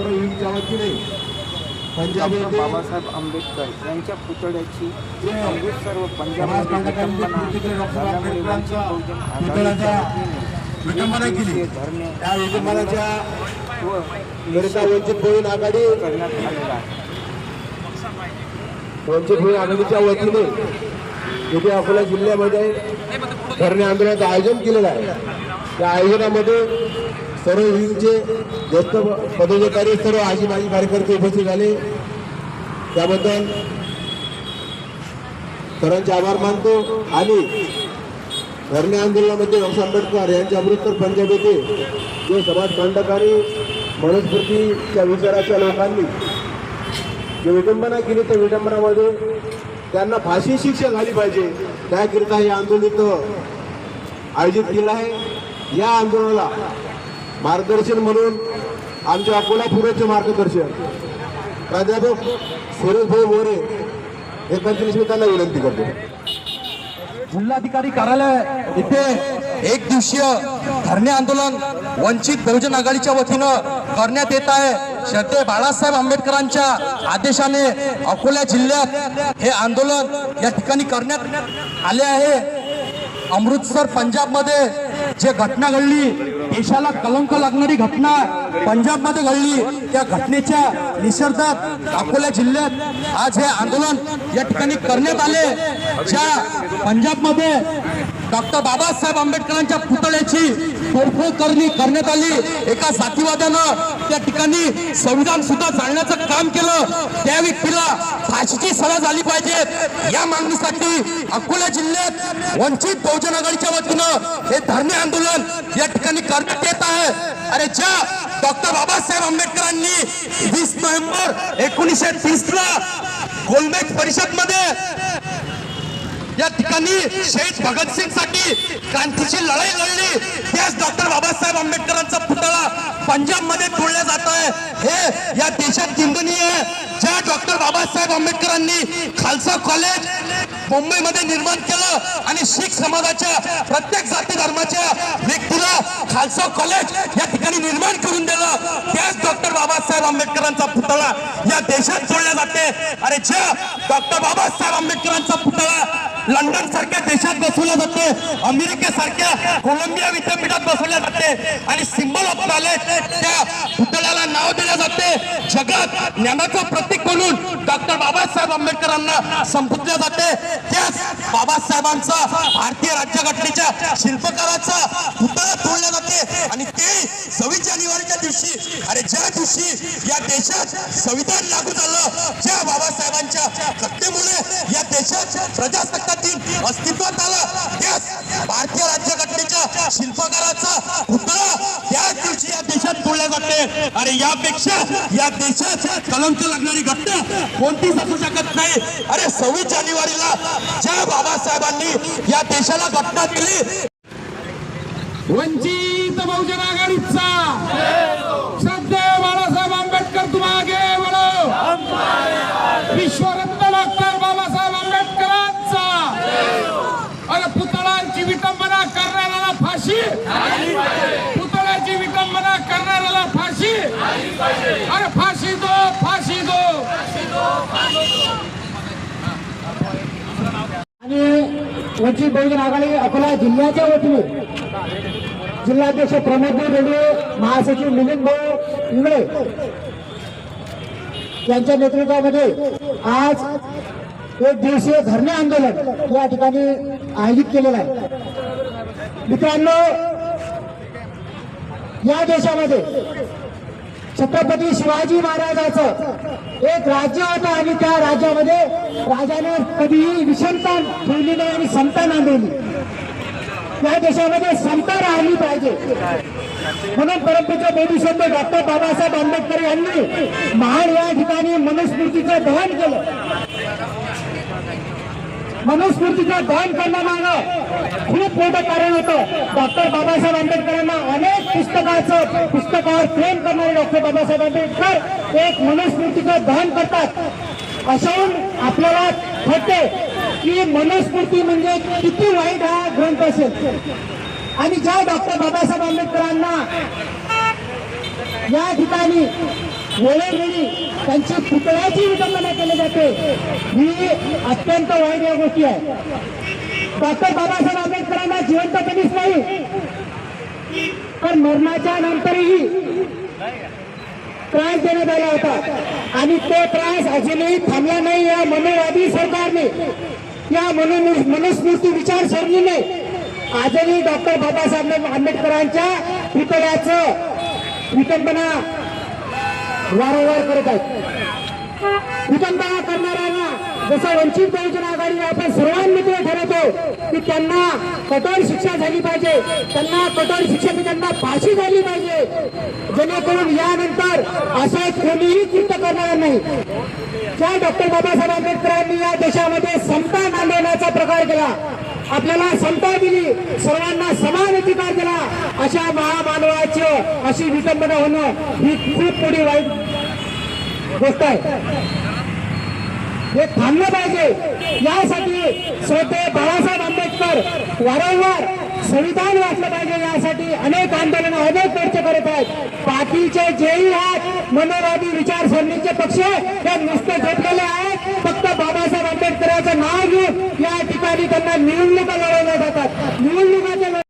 लीगच्या वतीने पंजाबी डॉक्टर येथे बाबासाहेब आंबेडकर यांच्या पुतळ्याची अमृतसर व पंजाबमध्ये विटंबना वतीने केली त्या विटंबनाच्या व करिता वंचित बहुजन आघाडी वंचित आघाडीच्या वतीने येथे अकोला जिल्ह्यामध्ये धरणे आंदोलनाचं आयोजन केलेलं आहे. त्या आयोजनामध्ये सर्व विंगचे ज्येष्ठ पदाधिकारी सर्व आजी माजी कार्यकर्ते उपस्थित झाले. त्याबद्दल सरांचे आभार मानतो आणि धरणे आंदोलनामध्ये डॉक्टर आंबेडकर यांच्या अमृतसर पंजाब येथे जे समाजकांडक आणि मनुस्मृतीच्या विचाराच्या लोकांनी जे विडंबना केली त्या विडंबनामध्ये त्यांना फाशी शिक्षा झाली पाहिजे. त्याकरिता हे आंदोलन आयोजित केलं आहे. या आंदोलनाला मार्गदर्शन म्हणून आमच्या अकोला पुरेचे मार्गदर्शन प्राध्यापक सुरेशभाई मोरे हे पंचवीस मी त्यांना विनंती करतो. जिल्हाधिकारी कार्यालय इथे एक दिवसीय धरणे आंदोलन वंचित बहुजन आघाडीच्या वतीनं करण्यात येत आहे. श्रद्धे बाळासाहेब आंबेडकरांच्या आदेशाने अकोला जिल्ह्यात हे आंदोलन या ठिकाणी करण्यात आले आहे. अमृतसर पंजाबमध्ये जे घटना घडली देशाला कलंक लागणारी घटना पंजाबमध्ये घडली त्या घटनेच्या निसर्गात अकोला जिल्ह्यात आज हे आंदोलन या ठिकाणी करण्यात आले. ज्या पंजाबमध्ये डॉक्टर बाबासाहेब आंबेडकरांच्या पुतळ्याची तोडफोड करणी करण्यात आली. एका जातीवाद्यानं त्या ठिकाणी संविधान सुद्धा जाळण्याचं काम केलं. त्या व्यक्तीला फाशीची सजा झाली पाहिजे. या मागणीसाठी अकोला जिल्ह्यात वंचित बहुजन आघाडीच्या वतीनं हे धरणे आंदोलन या ठिकाणी करण्यात येत आहे. अरे ज्या डॉक्टर बाबासाहेब आंबेडकरांनी वीस नोव्हेंबर एकोणीसशे तीस ला गोलमेज परिषदमध्ये ज्यांनी शहीद भगतसिंगसाठी क्रांतीची लढाई लढली. त्याच डॉक्टर बाबासाहेब आंबेडकरांचा पुतळा पंजाबमध्ये तोडला जात आहे हे या देशात निंदनीय आहे. ज्या डॉक्टर बाबासाहेब आंबेडकरांनी खालसा कॉलेज मुंबईमध्ये निर्माण केलं आणि शीख समाजाच्या प्रत्येक जाती धर्माच्या व्यक्तीला खालसा कॉलेज या ठिकाणी निर्माण करून दिलं. त्याच डॉक्टर बाबासाहेब आंबेडकरांचा पुतळा या देशात तोडला जाते. अरे ज्या डॉक्टर बाबासाहेब आंबेडकरांचा पुतळा लंडन सारख्या देशात बसवला जाते. अमेरिकेसारख्या कोलंबिया विद्यापीठात बसवल्या जाते. आणि सिंबल ऑफ नॉलेज त्या पुतळ्याला नाव दिले जाते. जगात ज्ञानाचं प्रतीक म्हणून डॉक्टर बाबासाहेब आंबेडकरांना संपुटले जाते. त्याच बाबासाहेबांचा भारतीय राज्यघटनेच्या शिल्पकाराचा पुतळा तोडला जाते. आणि ते सव्वीस जानेवारीच्या दिवशी अरे ज्या दिवशी या देशात संविधान लागू झालं ज्या बाबासाहेबांच्या सत्तेमुळे या देशात प्रजासत्ताक दिन अस्तित्वात आलं त्याच भारतीय राज्यघटनेच्या शिल्पकाराचा पुतळा त्याच दिवशी या देशात तोडला जाते अरे यापेक्षा या देशात कलंक लागणारी घटना कोणतीच असू शकत नाही. अरे सव्वीस जानेवारीला ज्या बाबासाहेबांनी या देशाला घटना दिली वंचित बहुजन आघाडी वंचित बहुजन आघाडी अकोला जिल्ह्याच्या वतीने जिल्हाध्यक्ष प्रमोद रेड्डी महासचिव मिलिंद भाऊ इंगळे यांच्या नेतृत्वामध्ये आज एक दिवसीय धरणे आंदोलन या ठिकाणी आयोजित केलेलं आहे. मित्रांनो या देशामध्ये छत्रपती शिवाजी महाराजाचं एक राज्य होतं आणि त्या राज्यामध्ये राजाने कधीही विषमता ठेवली नाही आणि समता नांदवली या देशामध्ये समता राहिली पाहिजे. म्हणून परमपूज्य बोधिसत्व डॉक्टर बाबासाहेब आंबेडकर यांनी महाड या ठिकाणी मनुस्मृतीचं दहन केलं. मनुस्मृतीचं दहन करण्यामागं खूप मोठं कारण होतं. डॉक्टर बाबासाहेब आंबेडकरांना अनेक पुस्तकाचं पुस्तकावर प्रेम करणारे डॉक्टर बाबासाहेब आंबेडकर एक मनुस्मृतीचं दहन करतात. अशाहून आपल्याला ठरते की मनुस्मृती म्हणजे किती वाईट हा ग्रंथ असेल. आणि ज्या डॉक्टर बाबासाहेब आंबेडकरांना या ठिकाणी वेळोवेळी त्यांची पुतळ्याची विटंबना केली जाते. ही अत्यंत वाईट या गोष्टी आहे. डॉक्टर बाबासाहेब आंबेडकरांना जिवंत कधीच नाही. पण मरणाच्या नंतरही त्रास देण्यात आला होता. आणि तो त्रास अजूनही थांबला नाही या मनोवादी सरकारने. या मनो मनुस्मृती विचारसरणीने आजही डॉक्टर बाबासाहेब आंबेडकरांच्या पुतळ्याचं विटंबना वारंवार करत आहेत. विटंबना करणाऱ्यांना जसं वंचित बहुजन आघाडी आपण सर्वांमध्ये ठरवतो की त्यांना कठोर शिक्षा झाली पाहिजे. त्यांना कठोर शिक्षा त्यांना फाशी झाली पाहिजे. जेणेकरून यानंतर असं कोणीही कृत्य करणार नाही. ज्या डॉक्टर बाबासाहेब आंबेडकरांनी या देशामध्ये समता नांदवण्याचा प्रकार केला. आपल्याला समता दिली. सर्वांना समान अशा महामानवाची अशी विटंबना होणं ही खूप मोठी वाईट गोष्ट आहे. हे थांबलं पाहिजे. यासाठी स्वतः बाळासाहेब आंबेडकर वारंवार संविधान वाचलं पाहिजे. यासाठी अनेक आंदोलन अनेक मोर्चे करत आहेत. पाठीचे जेही आहेत मनोवादी विचारसरणीचे पक्ष हे नुसते झटलेले आहेत. फक्त बाबासाहेब आंबेडकरांचं नाव घेऊन या ठिकाणी त्यांना निवडणुका लढवल्या जातात. निवडणुकाच्या